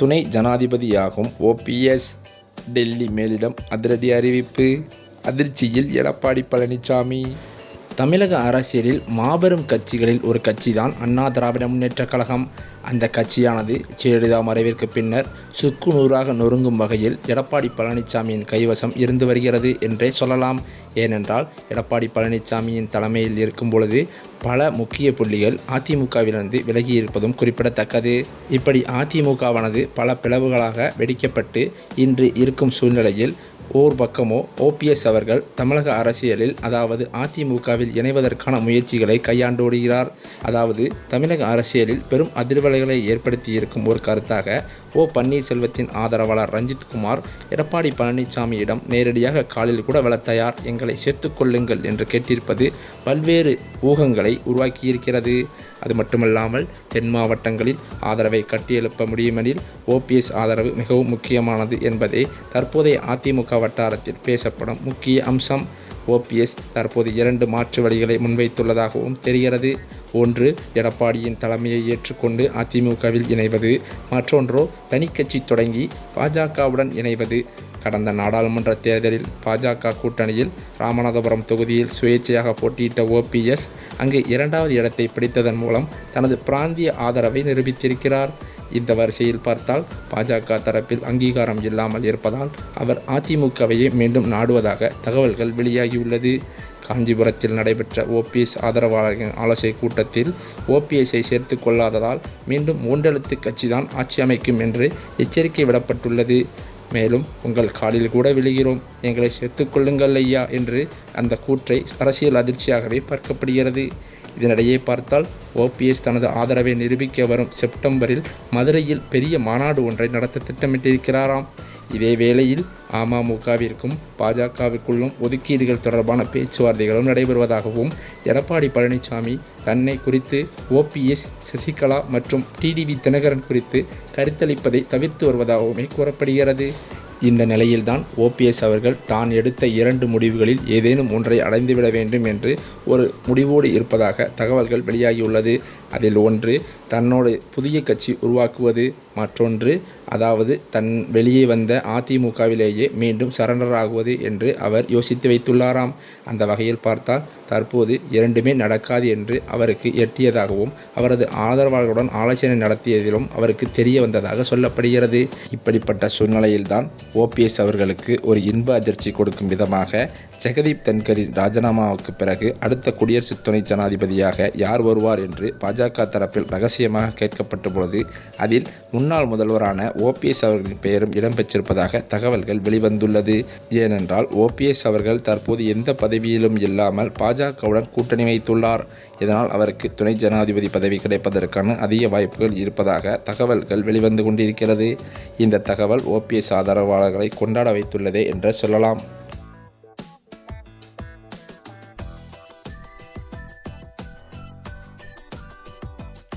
துணை ஜனாதிபதியாகும் ஓபிஎஸ் டெல்லி மேலிடம் அதிரடி அறிவிப்பு. அதிர்ச்சியில் எடப்பாடி பழனிசாமி தமிழக அரசியலில் மாபெரும் கட்சிகளில் ஒரு கட்சிதான் அண்ணா திராவிட முன்னேற்றக் கழகம். அந்த கட்சியானது ஜெயலலிதா மறைவிற்கு பின்னர் சுக்கு நூறாக நொறுங்கும் வகையில் எடப்பாடி பழனிசாமியின் கைவசம் இருந்து வருகிறது என்றே சொல்லலாம். ஏனென்றால் எடப்பாடி பழனிசாமியின் தலைமையில் இருக்கும் பொழுது பல முக்கிய புள்ளிகள் அதிமுகவிலிருந்து விலகி இருப்பதும் குறிப்பிடத்தக்கது. இப்படி அதிமுகவானது பல பிளவுகளாக வெடிக்கப்பட்டு இன்று இருக்கும் சூழ்நிலையில் ஓர் பக்கமோ ஓபிஎஸ் அவர்கள் தமிழக அரசியலில் அதாவது அதிமுகவில் இணைவதற்கான முயற்சிகளை கையாண்டோடுகிறார். அதாவது தமிழக அரசியலில் பெரும் அதிர்வலைகளை ஏற்படுத்தி இருக்கும் ஒரு கருத்தாக ஓ பன்னீர்செல்வத்தின் ஆதரவாளர் ரஞ்சித் குமார் எடப்பாடி பழனிசாமியிடம் நேரடியாக காலில் கூட வள தயார் எங்களை சேர்த்துக்கொள்ளுங்கள் என்று கேட்டிருப்பது பல்வேறு ஊகங்களை உருவாக்கியிருக்கிறது. அது மட்டுமல்லாமல் தென் மாவட்டங்களில் ஆதரவை கட்டியெழுப்ப முடியுமெனில் ஓபிஎஸ் ஆதரவு மிகவும் முக்கியமானது என்பதே தற்போதைய அதிமுக வட்டாரத்தில் பேசப்படும் முக்கிய அம்சம் ஓபிஎஸ் தற்போது இரண்டு மாற்று வழிகளை முன்வைத்துள்ளதாகவும் தெரிகிறது. ஒன்று எடப்பாடியின் தலைமையை ஏற்றுக்கொண்டு அதிமுகவில் இணைவது. மற்றொன்றோ தனிக்கட்சி தொடங்கி பாஜகவுடன் இணைவது. கடந்த நாடாளுமன்ற தேர்தலில் பாஜக கூட்டணியில் ராமநாதபுரம் தொகுதியில் சுயேட்சையாக போட்டியிட்ட ஓபிஎஸ் அங்கு இரண்டாவது இடத்தை பிடித்ததன் மூலம் தனது பிராந்திய ஆதரவை நிரூபித்திருக்கிறார். இந்த வரிசையில் பார்த்தால் பாஜக தரப்பில் அங்கீகாரம் இல்லாமல் இருப்பதால் அவர் அதிமுகவையே மீண்டும் நாடுவதாக தகவல்கள் வெளியாகியுள்ளது. காஞ்சிபுரத்தில் நடைபெற்ற ஓபிஎஸ் ஆதரவாளர்களின் ஆலோசனை கூட்டத்தில் ஓபிஎஸ்ஐ சேர்த்து கொள்ளாததால் மீண்டும் மூன்றெழுத்து கட்சிதான் ஆட்சி அமைக்கும் என்று எச்சரிக்கை விடப்பட்டுள்ளது. மேலும் உங்கள் காலில் கூட விழுகிறோம். எங்களை சேர்த்துக்கொள்ளுங்கள் ஐயா என்று அந்த கூற்றை அரசியல் அதிர்ச்சியாகவே பார்க்கப்படுகிறது. இதனிடையே பார்த்தால் ஓபிஎஸ் தனது ஆதரவை நிரூபிக்க வரும் செப்டம்பரில் மதுரையில் பெரிய மாநாடு ஒன்றை நடத்த திட்டமிட்டிருக்கிறாராம். இதே வேளையில் அமமுகவிற்கும் பாஜகவிற்குள்ளும் ஒதுக்கீடுகள் தொடர்பான பேச்சுவார்த்தைகளும் நடைபெறுவதாகவும் எடப்பாடி பழனிசாமி தன்னை குறித்து ஓபிஎஸ் சசிகலா மற்றும் டிடிவி தினகரன் குறித்து கருத்தளிப்பதை தவிர்த்து வருவதாகவுமே கூறப்படுகிறது. இந்த நிலையில்தான் ஓபிஎஸ் அவர்கள் தான் எடுத்த இரண்டு முடிவுகளில் ஏதேனும் ஒன்றை அடைந்துவிட வேண்டும் என்று ஒரு முடிவோடு இருப்பதாக தகவல்கள் வெளியாகியுள்ளது. அதில் ஒன்று தன்னோட புதிய கட்சி உருவாக்குவது மற்றொன்று அதாவது தன் வெளியே வந்த அதிமுகவிலேயே மீண்டும் சரண்டர் ஆகுவது என்று அவர் யோசித்து வைத்துள்ளாராம். அந்த வகையில் பார்த்தால் தற்போது இரண்டுமே நடக்காது என்று அவருக்கு எட்டியதாகவும் அவரது ஆதரவாளர்களுடன் ஆலோசனை நடத்தியதிலும் அவருக்கு தெரிய வந்ததாக சொல்லப்படுகிறது. இப்படிப்பட்ட சூழ்நிலையில்தான் ஓபிஎஸ் அவர்களுக்கு ஒரு இன்ப அதிர்ச்சி கொடுக்கும் விதமாக ஜெகதீப் தன்கரின் ராஜினாமாவுக்கு பிறகு அடுத்த குடியரசு துணை ஜனாதிபதியாக யார் வருவார் என்று பாஜக தரப்பில் ரகசியமாக கேட்கப்பட்ட பொழுது அதில் முன்னாள் முதல்வரான ஓபிஎஸ் அவர்களின் பெயரும் இடம்பெற்றிருப்பதாக தகவல்கள் வெளிவந்துள்ளது. ஏனென்றால் ஓபிஎஸ் அவர்கள் தற்போது எந்த பதவியிலும் இல்லாமல் பாஜகவுடன் கூட்டணி வைத்துள்ளார். இதனால் அவருக்கு துணை ஜனாதிபதி பதவி கிடைப்பதற்கான அதிக வாய்ப்புகள் இருப்பதாக தகவல்கள் வெளிவந்து கொண்டிருக்கிறது. இந்த தகவல் ஓபிஎஸ் ஆதரவாளர்களை கொண்டாட வைத்துள்ளதே என்று சொல்லலாம்.